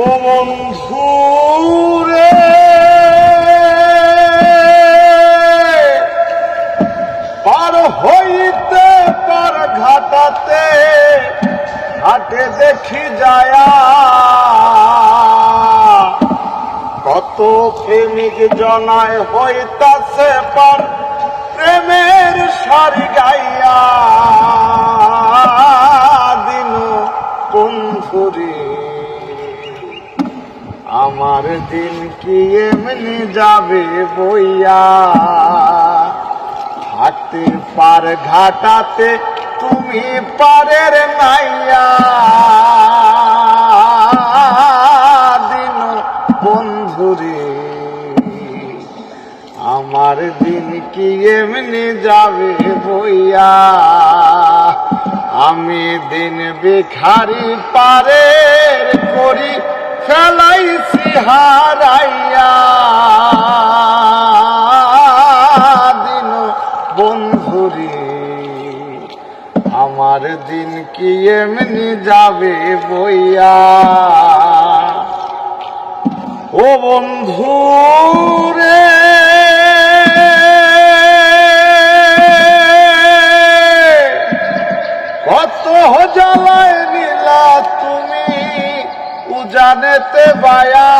ও বন্ধু রে পার হইতে, পার ঘাটাতে, ঘাটে দেখি যায়া। কত প্রেমিক জনায় হইতাছে পার প্রেমের সারি গাইয়া। আমার দিন কি এমনি যাবে বইয়া? হাতে পার ঘাটাতে তুমি পারের নাইয়া দিন বন্ধুরে আমার দিন কি এমনি যাবে বইয়া? আমি দিন ভিখারি পারের করি ফেলাইছি হারাইয়া দিন বন্ধুরে আমার দিন কি এমনি যাবে বইয়া? ও বন্ধু উজানেতে বায়া।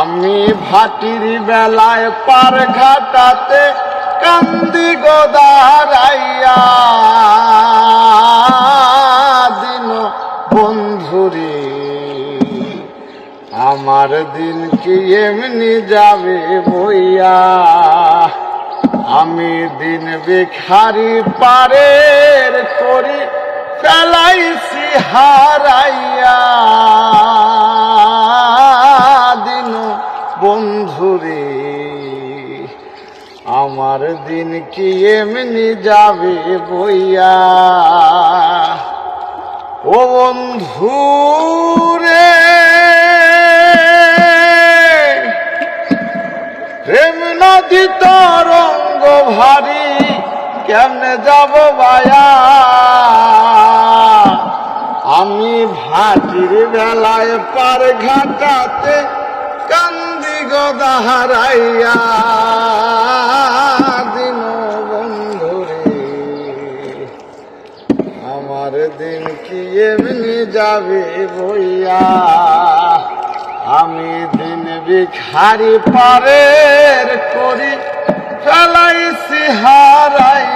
আমি ভাটির বেলায় পার ঘাটাতে কান্দি গোদারাইয়া। দিন বন্ধুরে আমার দিন কি এমনি যাবে বইয়া? আমি দিন ভিখারি পারের করি ফেলাইছি হারাইয়া দিন বন্ধুরে আমার দিন কি এমনি যাবে বইয়া? ও বন্ধু রে, প্রেম নদী তরঙ্গ ভারী কেমনে যাব বায়া? আমি ভাটির বেলায় পার ঘাটাতে কান্দি গদা হারাইয়া। দিন বন্ধুরে আমার দিন কি এমনি যাবে বইয়া? আমি দিন বিখারি পারের করি ফেলাইছি, হারাইয়া